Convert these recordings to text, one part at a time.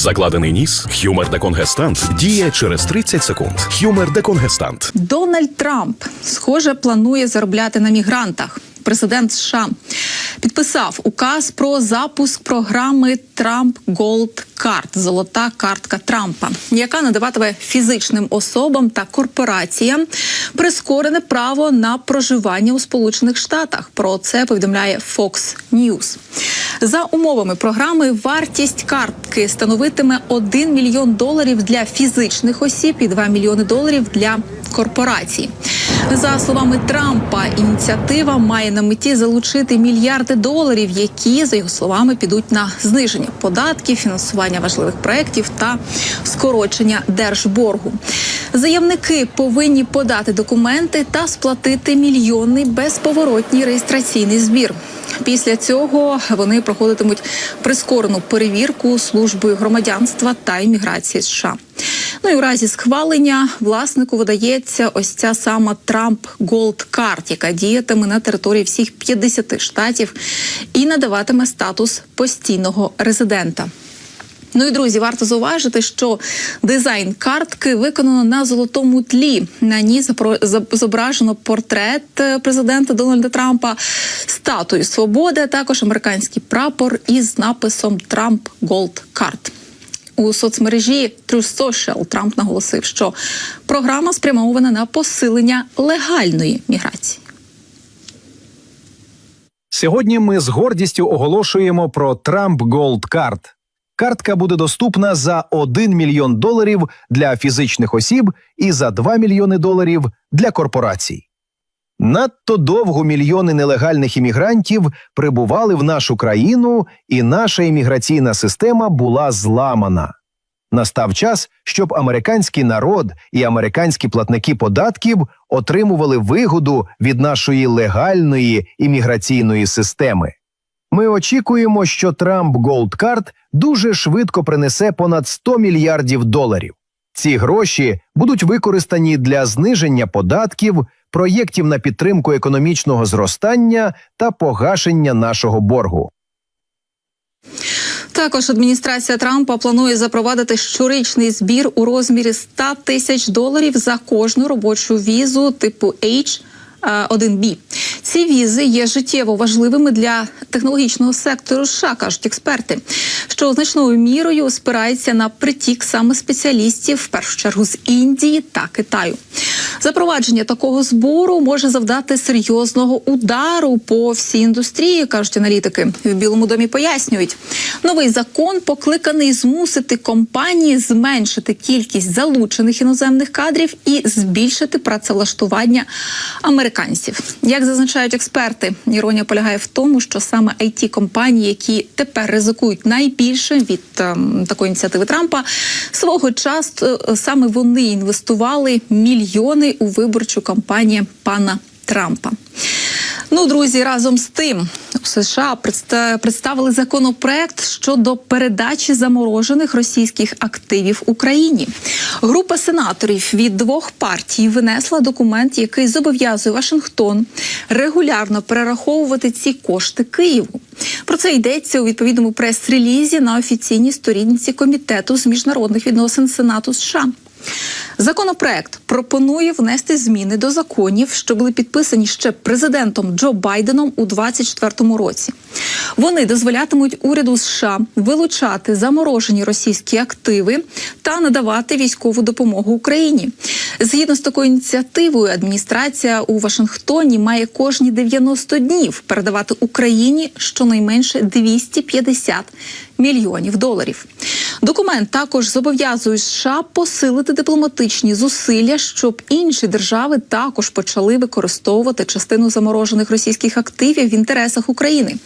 Закладений ніс, хюмер деконгестант діє через 30 секунд. Хюмер деконгестант. Дональд Трамп, схоже, планує заробляти на мігрантах. Президент США підписав указ про запуск програми Трамп Голд Карт золота картка Трампа, яка надаватиме фізичним особам та корпораціям прискорене право на проживання у Сполучених Штатах. Про це повідомляє Fox News. За умовами програми вартість картки становитиме 1 мільйон доларів для фізичних осіб і 2 мільйони доларів для корпорацій. За словами Трампа, ініціатива має на меті залучити мільярди доларів, які за його словами підуть на зниження податків, фінансування важливих проєктів та скорочення держборгу. Заявники повинні подати документи та сплатити мільйонний безповоротній реєстраційний збір. Після цього вони проходитимуть прискорену перевірку службою громадянства та імміграції США. Ну і у разі схвалення власнику видається ось ця сама Трамп Голд Карт, яка діятиме на території всіх 50 штатів і надаватиме статус постійного резидента. Ну і друзі, варто зауважити, що дизайн картки виконано на золотому тлі. На ній зображено портрет е, президента Дональда Трампа, статую свободи, а також американський прапор із написом Трамп Голд Карт. У соцмережі True Social Трамп наголосив, що програма спрямована на посилення легальної міграції. Сьогодні ми з гордістю оголошуємо про Trump Gold Card. Картка буде доступна за 1 мільйон доларів для фізичних осіб і за 2 мільйони доларів для корпорацій. Надто довго мільйони нелегальних іммігрантів прибували в нашу країну, і наша імміграційна система була зламана. Настав час, щоб американський народ і американські платники податків отримували вигоду від нашої легальної імміграційної системи. Ми очікуємо, що Трамп Голдкарт дуже швидко принесе понад 100 мільярдів доларів. Ці гроші будуть використані для зниження податків, проєктів на підтримку економічного зростання та погашення нашого боргу. Також адміністрація Трампа планує запровадити щорічний збір у розмірі 100 тисяч доларів за кожну робочу візу типу H1B. Ці візи є життєво важливими для технологічного сектору США, кажуть експерти, що значною мірою спирається на притік саме спеціалістів, в першу чергу з Індії та Китаю. Запровадження такого збору може завдати серйозного удару по всій індустрії, кажуть аналітики. В Білому домі пояснюють, новий закон покликаний змусити компанії зменшити кількість залучених іноземних кадрів і збільшити працевлаштування американців. Як зазначають експерти, іронія полягає в тому, що саме it компанії, які тепер ризикують найбільше від ем, такої ініціативи Трампа, свого часу е, саме вони інвестували мільйони у виборчу кампанію пана Трампа. Ну, друзі, разом з тим США представ- представили законопроект щодо передачі заморожених російських активів Україні. Група сенаторів від двох партій винесла документ, який зобов'язує Вашингтон регулярно перераховувати ці кошти Києву. Про це йдеться у відповідному прес-релізі на офіційній сторінці комітету з міжнародних відносин Сенату США. Законопроект пропонує внести зміни до законів, що були підписані ще президентом Джо Байденом у 2024 році. Вони дозволятимуть уряду США вилучати заморожені російські активи та надавати військову допомогу Україні. Згідно з такою ініціативою, адміністрація у Вашингтоні має кожні 90 днів передавати Україні щонайменше 250 мільйонів доларів. Документ також зобов'язує США посилити дипломатичні зусилля, щоб інші держави також почали використовувати частину заморожених російських активів в інтересах України.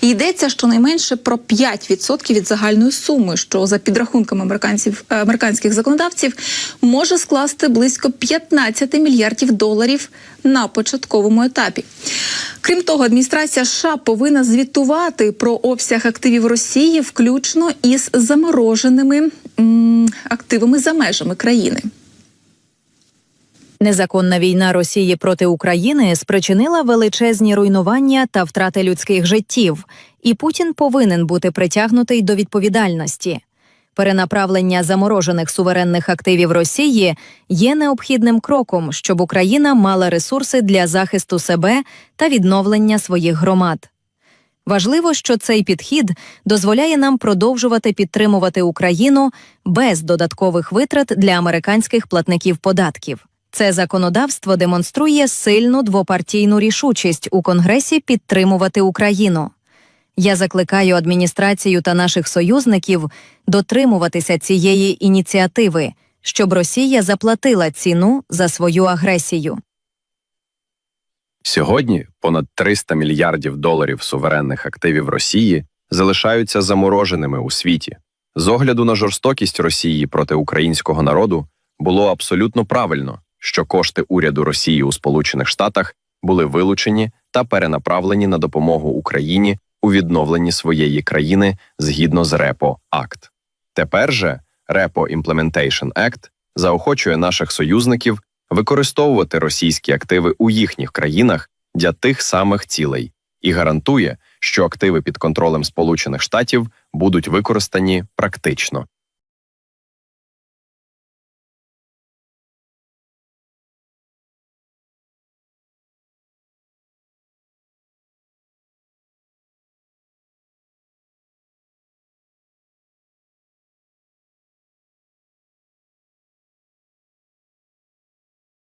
Йдеться щонайменше про 5% від загальної суми, що за підрахунками американців американських законодавців може скласти близько 15 мільярдів доларів на початковому етапі. Крім того, адміністрація США повинна звітувати про обсяг активів Росії, включно із замороженими м, активами за межами країни. Незаконна війна Росії проти України спричинила величезні руйнування та втрати людських життів, і Путін повинен бути притягнутий до відповідальності. Перенаправлення заморожених суверенних активів Росії є необхідним кроком, щоб Україна мала ресурси для захисту себе та відновлення своїх громад. Важливо, що цей підхід дозволяє нам продовжувати підтримувати Україну без додаткових витрат для американських платників податків. Це законодавство демонструє сильну двопартійну рішучість у Конгресі підтримувати Україну. Я закликаю адміністрацію та наших союзників дотримуватися цієї ініціативи, щоб Росія заплатила ціну за свою агресію. Сьогодні понад 300 мільярдів доларів суверенних активів Росії залишаються замороженими у світі. З огляду на жорстокість Росії проти українського народу було абсолютно правильно, що кошти уряду Росії у Сполучених Штатах були вилучені та перенаправлені на допомогу Україні у відновленні своєї країни згідно з РЕПО Акт. Тепер же РЕПО Implementation Act заохочує наших союзників використовувати російські активи у їхніх країнах для тих самих цілей і гарантує, що активи під контролем Сполучених Штатів будуть використані практично.